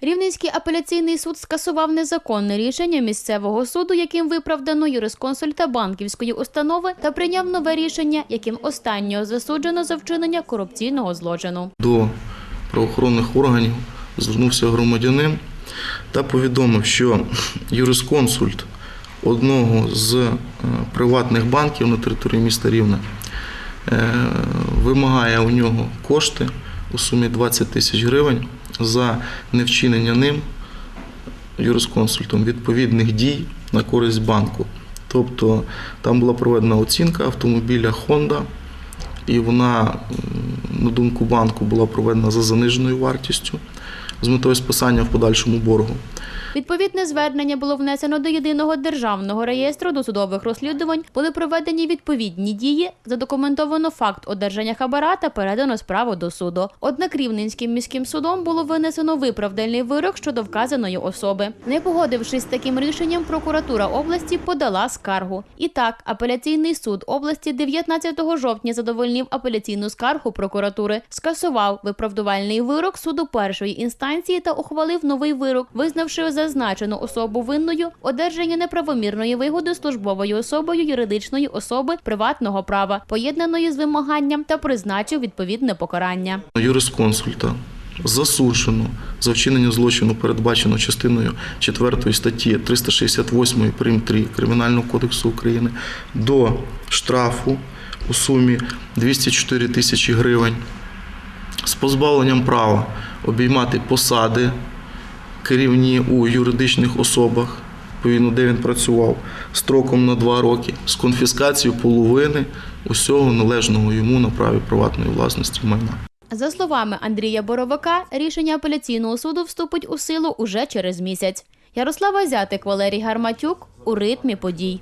Рівненський апеляційний суд скасував незаконне рішення місцевого суду, яким виправдано юрисконсульта банківської установи та прийняв нове рішення, яким останнього засуджено за вчинення корупційного злочину. До правоохоронних органів звернувся громадянин та повідомив, що юрисконсульт одного з е, приватних банків на території міста Рівне е, вимагає у нього кошти у сумі 20 тисяч гривень за невчинення ним юрисконсультом відповідних дій на користь банку. Тобто там була проведена оцінка автомобіля Honda, і вона, на думку банку, була проведена за заниженою вартістю з метою списання в подальшому боргу. Відповідне звернення було внесено до єдиного державного реєстру досудових розслідувань. Були проведені відповідні дії, задокументовано факт одержання хабара та передано справу до суду. Однак Рівненським міським судом було винесено виправдальний вирок щодо вказаної особи. Не погодившись з таким рішенням, прокуратура області подала скаргу. І так, апеляційний суд області 19 жовтня задовольнив апеляційну скаргу прокуратури, скасував виправдувальний вирок суду першої інстанції та ухвалив новий вирок, визнавши зазначену особу винною одержання неправомірної вигоди службовою особою юридичної особи приватного права, поєднаної з вимаганням та призначив відповідне покарання. Юрисконсульта засуджено за вчинення злочину, передбачено частиною 4 статті 368 прим. 3 Кримінального кодексу України до штрафу у сумі 204 тисячі гривень з позбавленням права обіймати посади керівні у юридичних особах, відповідно, де він працював, строком на 2 роки, з конфіскацією половини усього належного йому на праві приватної власності майна. За словами Андрія Боровика, рішення апеляційного суду вступить у силу уже через місяць. Ярослава Зятик, Валерій Гарматюк у ритмі подій.